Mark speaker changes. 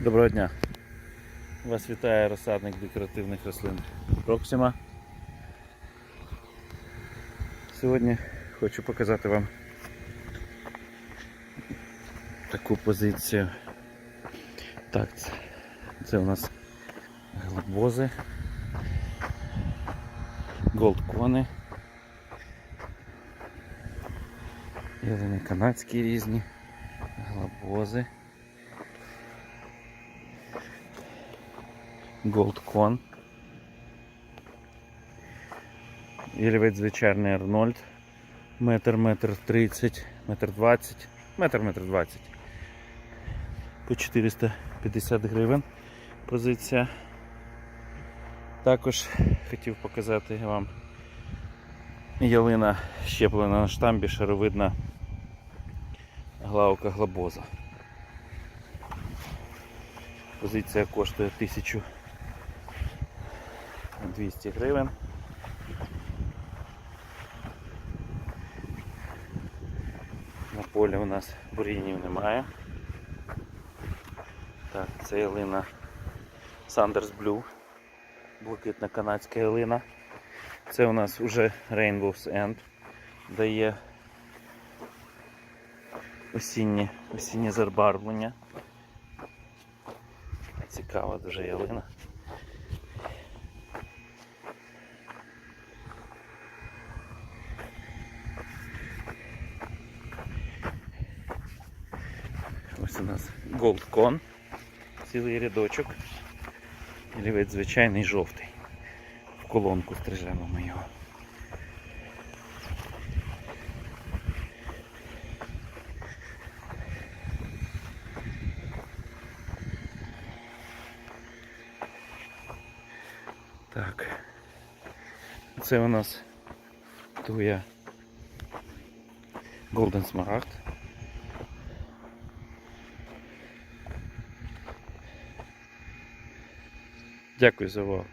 Speaker 1: Доброго дня! Вас вітає розсадник декоративних рослин Проксима. Сьогодні хочу показати вам таку позицію. Так, це, це у нас глобози, голдкони, ялини канадські різні, глобози. Голдкон. Ілівець звичайний Арнольд. Метр, метр тридцять, метр двадцять, метр, метр двадцять. По 450 гривень позиція. Також хотів показати вам ялина щеплена на штамбі, шаровидна главка глобоза. Позиція коштує 1200 гривень. На полі у нас бур'янів немає. Так, це ялина Sanders Blue, блакитна канадська ялина. Це у нас вже Rainbow's End дає осіннє, осіннє зарбарвлення. Цікава дуже ялина. У нас Goldcon, цілий рядочок. Лівець звичайний жовтий. В колонку стрижемо ми його. Так. Це у нас твоя Golden Smaragd. Дякую за увагу.